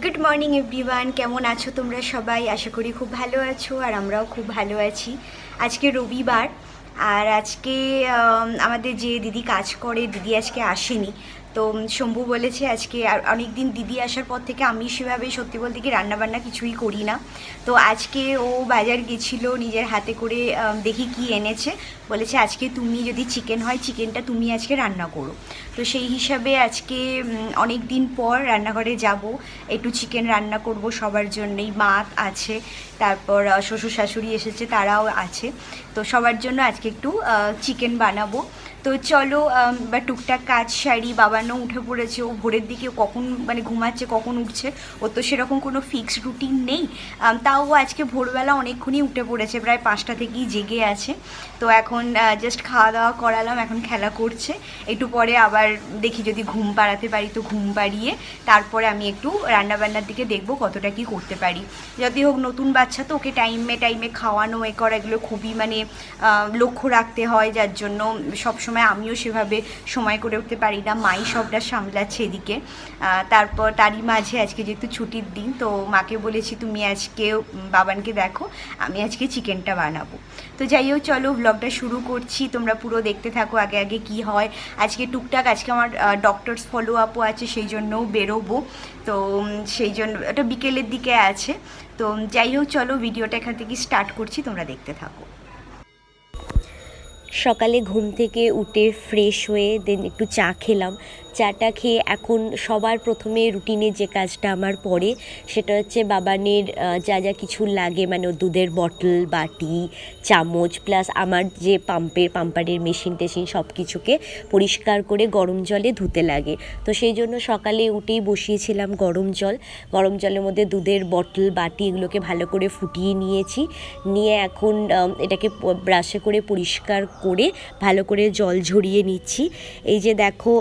Good morning everyone কেমন আছো তোমরা সবাই? আশা করি খুব ভালো আছো আর আমরাও খুব ভালো আছি। আজকে রবিবার আর আজকে আমাদের যে দিদি কাজ করে, দিদি আজকে আসেনি। তো শম্ভু বলেছে আজকে আর অনেক দিন দিদি আসার পর থেকে আমি সেভাবে সত্যি বলতে কি রান্নাবান্না কিছুই করি না। তো আজকে ও বাজার গেছিল, নিজের হাতে করে দেখি কি এনেছে। বলেছে আজকে তুমি যদি চিকেন হয়, চিকেনটা তুমি আজকে রান্না করো। তো সেই হিসাবে আজকে অনেক দিন পর রান্নাঘরে যাব। একটু চিকেন রান্না করব সবার জন্যই। মা আছে, তারপর শ্বশুর শাশুড়ি এসেছে, তারাও আছে। তো সবার জন্য আজকে একটু চিকেন বানাবো। তো চলো বা টুকটাক কাজ সারি। বাবানও উঠে পড়েছে। ও ভোরের দিকে কখন মানে ঘুমাচ্ছে, কখন উঠছে? ও তো সেরকম কোনো ফিক্সড রুটিন নেই। তাও আজকে ভোরবেলা অনেকক্ষণই উঠে পড়েছে। প্রায় পাঁচটা থেকেই জেগে আছে। তো এখন জাস্ট খাওয়া দাওয়া করালাম। এখন খেলা করছে। একটু পরে আবার দেখি যদি ঘুম পাড়াতে পারি তো ঘুম পাড়িয়ে তারপরে আমি একটু রান্নাবান্নার দিকে দেখব কতটা কি করতে পারি। যদি হোক নতুন বাচ্চা তো ওকে টাইমে টাইমে খাওয়ানো, এ করা এগুলো খুবই মানে লক্ষ্য রাখতে হয় যার জন্য সবসময় আমিও সেভাবে সময় করে উঠতে পারি না, মাই সবটা সামলাচ্ছে এদিকে। তারপর তারই মাঝে আজকে যেহেতু ছুটির দিন তো মাকে বলেছি তুমি আজকে বাবানকে দেখো, আমি আজকে চিকেনটা বানাবো। তো যাই হোক চলো ব্লগটা শুরু করছি, তোমরা পুরো দেখতে থাকো আগে আগে কি হয়। আজকে টুকটাক আজকে আমার ডক্টরস ফলো আপও আছে, সেই জন্যও বেরোবো। তো সেই জন্য ওটা বিকেলের দিকে আছে। তো, যাই হোক, চলো, ভিডিওটা এখান থেকে স্টার্ট করছি, তোমরা দেখতে থাকো। সকালে ঘুম থেকে উঠে ফ্রেশ হয়ে দেন একটু চা খেলাম। চাটা খেয়ে এখন সবার প্রথমে রুটিনে যে কাজটা আমার পড়ে, সেটা হচ্ছে বাবানের যা যা কিছু লাগে মানে দুধের বটল, বাটি, চামচ প্লাস আমার যে পাম্পের, পাম্পারের মেশিন টেশিন সব কিছুকে পরিষ্কার করে গরম জলে ধুতে লাগে। তো সেই জন্য সকালে উঠেই বসিয়েছিলাম গরম জল। গরম জলের মধ্যে দুধের বটল, বাটি এগুলোকে ভালো করে ফুটিয়ে নিয়েছি। নিয়ে এখন এটাকে ব্রাশে করে পরিষ্কার করে ভালো করে জল ঝরিয়ে নিচ্ছি। এই যে দেখো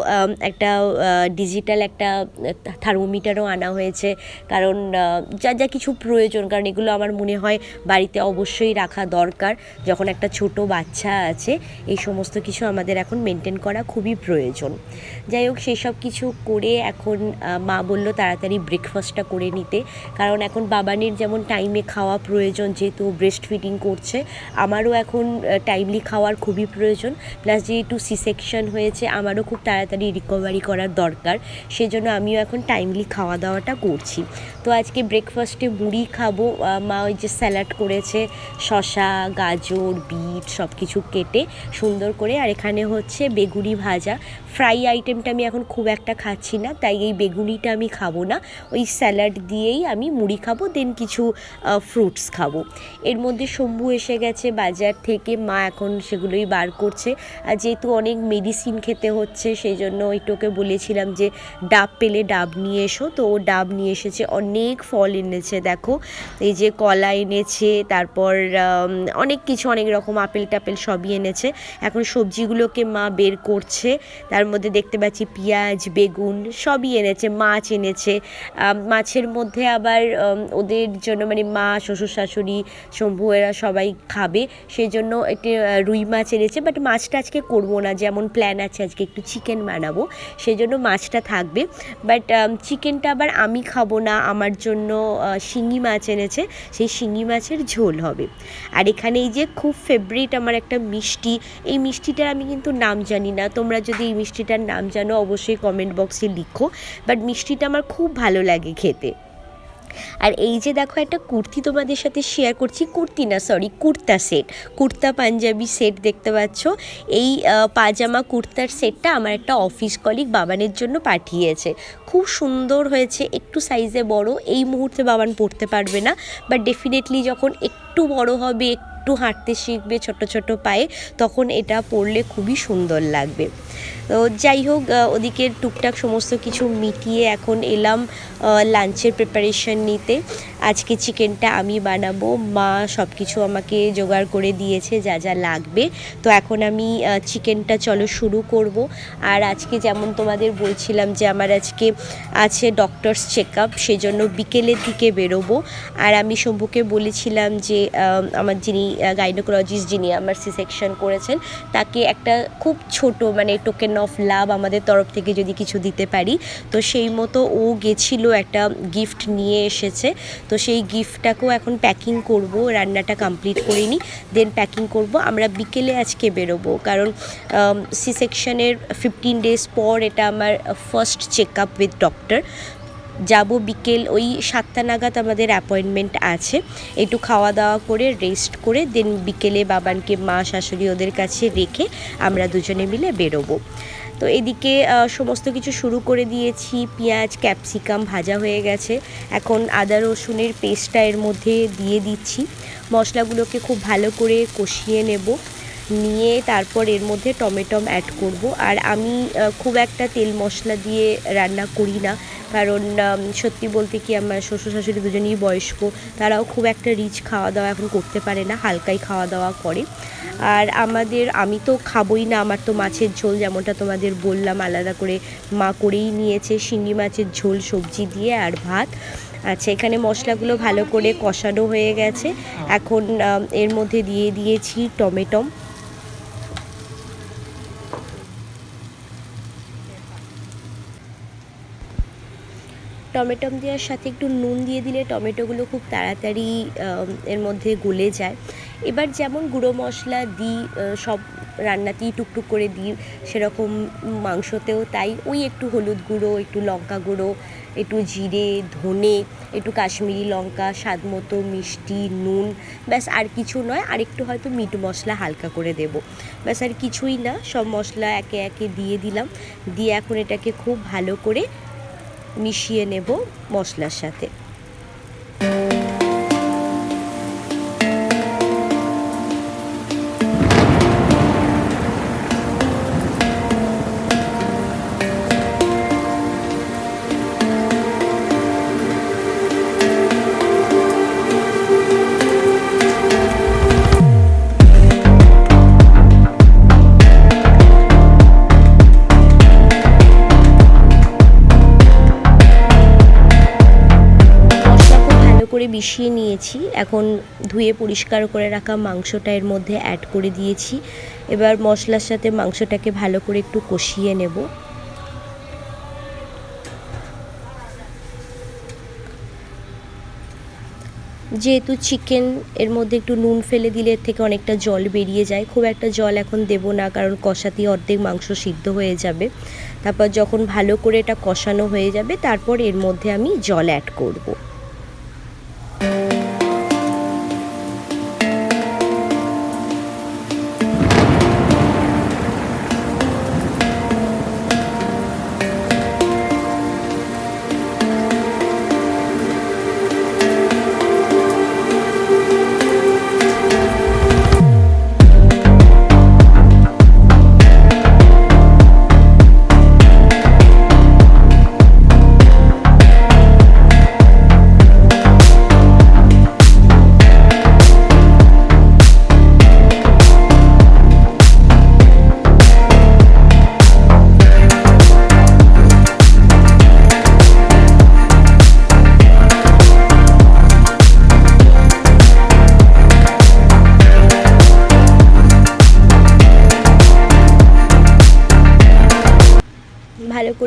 একটা ডিজিটাল একটা থার্মোমিটারও আনা হয়েছে। কারণ যা যা কিছু প্রয়োজন, কারণ এগুলো আমার মনে হয় বাড়িতে অবশ্যই রাখা দরকার। যখন একটা ছোট বাচ্চা আছে, এই সমস্ত কিছু আমাদের এখন মেনটেন করা খুবই প্রয়োজন। যাই হোক, সেসব কিছু করে এখন মা বলল তাড়াতাড়ি ব্রেকফাস্টটা করে নিতে। কারণ এখন বাবানির যেমন টাইমে খাওয়া প্রয়োজন, যেহেতু ব্রেস্ট ফিডিং করছে, আমারও এখন টাইমলি খাওয়ার খুবই প্রয়োজন। প্লাস যেহেতু সি সেকশন হয়েছে, আমারও খুব তাড়াতাড়ি রিকভারি করার দরকার, সেজন্য আমিও এখন টাইমলি খাওয়া দাওয়াটা করছি। তো আজকে ব্রেকফাস্টে মুড়ি খাব মা ওই যে স্যালাড করেছে শশা গাজর বিট সব কিছু কেটে সুন্দর করে, আর এখানে হচ্ছে বেগুনি ভাজা। ফ্রাই আইটেমটা আমি এখন খুব একটা খাচ্ছি না, তাই এই বেগুনিটা আমি খাব না। ওই স্যালাড দিয়েই আমি মুড়ি খাব দেন কিছু ফ্রুটস খাব। এর মধ্যে শম্ভু এসে গেছে বাজার থেকে, মা এখন সেগুলোই বার করছে। আর যেহেতু অনেক মেডিসিন খেতে হচ্ছে সেই জন্য একটুকে বলেছিলাম যে, ডাব পেলে ডাব নিয়ে এসো। তো ও ডাব নিয়ে এসেছে, অনেক ফল এনেছে, দেখো। এই যে কলা এনেছে, তারপর অনেক কিছু, অনেক রকম আপেল টাপেল সবই এনেছে। এখন সবজিগুলোকে মা বের করছে, তার মধ্যে দেখতে পাচ্ছি পেঁয়াজ, বেগুন সবই এনেছে, মাছ এনেছে। মাছের মধ্যে আবার ওদের জন্য মানে মা, শ্বশুর শাশুড়ি, শম্ভু, এরা সবাই খাবে। সেই জন্য একটি রুই মাছ এনেছে, বাট মাছটা আজকে করব না, যেমন প্ল্যান আছে, আজকে একটু চিকেন বানাবো। সেই জন্য মাছটা থাকবে। বাট চিকেনটা আবার আমি খাব না, আমার জন্য শিঙি মাছ এনেছে, সেই শিঙি মাছের ঝোল হবে। আর এখানে এই যে খুব ফেভারিট আমার একটা মিষ্টি, এই মিষ্টিটার আমি কিন্তু নাম জানি না। তোমরা যদি এই মিষ্টিটার নাম জানো, অবশ্যই কমেন্ট বক্সে লিখো। বাট মিষ্টিটা আমার খুব ভালো লাগে খেতে। আর এই যে দেখো, একটা কুর্তি তোমাদের সাথে শেয়ার করছি। কুর্তি না sorry kurta set kurta panjabi set দেখতে পাচ্ছ। এই পাজামা কুর্তার সেটটা আমার একটা অফিস কলিগ বাবানের জন্য পাঠিয়েছে। খুব সুন্দর হয়েছে, একটু সাইজে বড়। এই মুহূর্তে বাবান পরতে পারবে না বাট ডেফিনেটলি যখন একটু বড় হবে একটু হাঁটতে শিখবে ছোট ছোট পায়ে, তখন এটা পরলে খুবই সুন্দর লাগবে। তো যাই হোক ওদিকে টুকটাক সমস্ত কিছু মিটিয়ে এখন এলাম লাঞ্চের প্রিপারেশন নিতে। আজকে চিকেনটা আমি বানাবো, মা সব কিছু আমাকে জোগাড় করে দিয়েছে, যা যা লাগবে। তো এখন আমি চিকেনটা চলো শুরু করব। আর আজকে যেমন তোমাদের বলছিলাম যে আমার আজকে আছে ডক্টরস চেক আপ সেজন্য বিকেলের দিকে বেরোবো। আর আমি শম্ভুকে বলেছিলাম যে আমার যিনি গাইনোকোলজিস্ট যিনি আমার সি সেকশন করেছেন, তাকে একটা খুব ছোট মানে টোকেন অফ লাভ আমাদের তরফ থেকে যদি কিছু দিতে পারি, তো সেই মতো ও গেছিল একটা গিফট নিয়ে এসেছে। তো সেই গিফটটাকেও এখন প্যাকিং করব, রান্নাটা কমপ্লিট করিনি দেন প্যাকিং করব। আমরা বিকেলে আজকে বেরোবো, কারণ সি সেকশনের ফিফটিন ডেজ পর এটা আমার first check up with doctor যাব বিকেল ওই সাতটা নাগাদ আমাদের অ্যাপয়েন্টমেন্ট আছে। একটু খাওয়া দাওয়া করে রেস্ট করে দেন বিকেলে বাবানকে, মা, শাশুড়ি ওদের কাছে রেখে আমরা দুজনে মিলে বেরোবো। তো এদিকে সমস্ত কিছু শুরু করে দিয়েছি। পেঁয়াজ, ক্যাপসিকাম ভাজা হয়ে গেছে। এখন আদা, রসুনের পেস্টটা এর মধ্যে দিয়ে দিচ্ছি। মশলাগুলোকে খুব ভালো করে কষিয়ে নেব। নিয়ে তারপর এর মধ্যে টমেটম অ্যাড করব। আর আমি খুব একটা তেল মশলা দিয়ে রান্না করি না। কারণ সত্যি বলতে কি আমার শ্বশুর শাশুড়ি দুজনেই বয়স্ক, তারাও খুব একটা রিচ খাওয়া দাওয়া এখন করতে পারে না, হালকাই খাওয়া দাওয়া করে। আর আমাদের, আমি তো খাবোই না, আমার তো মাছের ঝোল যেমনটা তোমাদের বললাম, আলাদা করে মা করেই নিয়েছে, শিঙি মাছের ঝোল, সবজি দিয়ে আর ভাত। আচ্ছা এখানে মশলাগুলো ভালো করে কষানো হয়ে গেছে। এখন এর মধ্যে দিয়ে দিয়েছি টমেটম। টমেটম দেওয়ার সাথে একটু নুন দিয়ে দিলে টমেটোগুলো খুব তাড়াতাড়ি এর মধ্যে গলে যায়। এবার যেমন গুঁড়ো মশলা দিই সব রান্নাতেই টুকটুক করে দিই, সেরকম মাংসতেও তাই। ওই একটু হলুদ গুঁড়ো, একটু লঙ্কা গুঁড়ো, একটু জিরে, ধনে, একটু কাশ্মীরি লঙ্কা, স্বাদ মতো মিষ্টি, নুন, ব্যাস আর কিছু নয়। আর একটু হয়তো মিট মশলা হালকা করে দেব। ব্যাস আর কিছুই না, সব মশলা একে একে দিয়ে দিলাম। দিয়ে এখন এটাকে খুব ভালো করে মিশিয়ে নেব মশলার সাথে। করে মিশিয়ে নিয়েছি। এখন ধুয়ে পরিষ্কার করে রাখা মাংসটা এর মধ্যে অ্যাড করে দিয়েছি। এবার মশলার সাথে মাংসটাকে ভালো করে একটু কষিয়ে নেব। যেহেতু চিকেন এর মধ্যে একটু নুন ফেলে দিলে এর থেকে অনেকটা জল বেরিয়ে যায়। খুব একটা জল এখন দেব না, কারণ কষাতেই অর্ধেক মাংস সিদ্ধ হয়ে যাবে। তারপর যখন ভালো করে এটা কষানো হয়ে যাবে, তারপর এর মধ্যে আমি জল অ্যাড করব।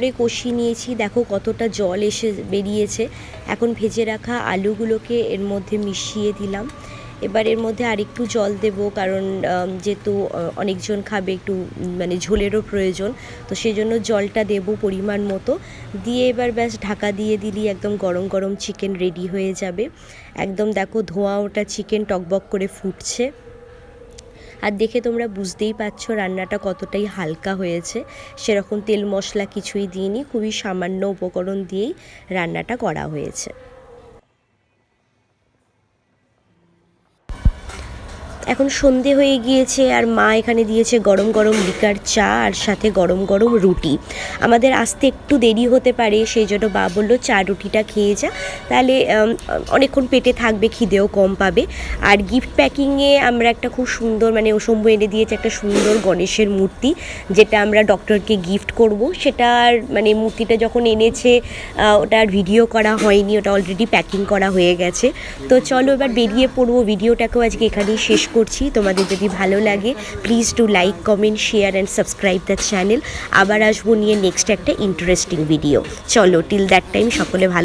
করে কষিয়ে নিয়েছি। দেখো কতটা জল এসে বেরিয়েছে। এখন ভেজে রাখা আলুগুলোকে এর মধ্যে মিশিয়ে দিলাম। এবার এর মধ্যে আরেকটু জল দেব কারণ যেহেতু অনেকজন খাবে একটু মানে ঝোলেরও প্রয়োজন। তো সেই জন্য জলটা দেব পরিমাণ মতো। দিয়ে এবার ব্যাস ঢাকা দিয়ে দিলি, একদম গরম গরম চিকেন রেডি হয়ে যাবে। একদম দেখো ধোঁয়া ওটা চিকেন টকবক করে ফুটছে। আর দেখে তোমরা বুঝতেই পারছ রান্নাটা কতটাই হালকা হয়েছে। সেরকম তেল মশলা কিছুই দিইনি, খুবই সামান্য উপকরণ দিয়েই রান্নাটা করা হয়েছে। এখন সন্ধে হয়ে গিয়েছে আর মা এখানে দিয়েছে গরম গরম লিকার চা আর সাথে গরম গরম রুটি। আমাদের আসতে একটু দেরি হতে পারে সেই জন্য বা বলল চা রুটিটা খেয়ে যা। তাহলে অনেকক্ষণ পেটে থাকবে খিদেও কম পাবে। আর গিফট প্যাকিংয়ে আমরা একটা খুব সুন্দর মানে অসম্ভ এনে দিয়েছে একটা সুন্দর গণেশের মূর্তি যেটা আমরা ডক্টরকে গিফট করব। সেটা আর মানে মূর্তিটা যখন এনেছে আহ, ওটা ভিডিও করা হয়নি ওটা অলরেডি প্যাকিং করা হয়ে গেছে। তো চলো এবার বেরিয়ে পড়ব ভিডিওটাকেও আজকে এখানেই শেষ করছি। তোমাদের যদি ভালো লাগে please to like comment share and subscribe the channel আবার আসব নিয়ে নেক্সট একটা ইন্টারেস্টিং ভিডিও চলো টিল দ্যাট টাইম সকলে ভালো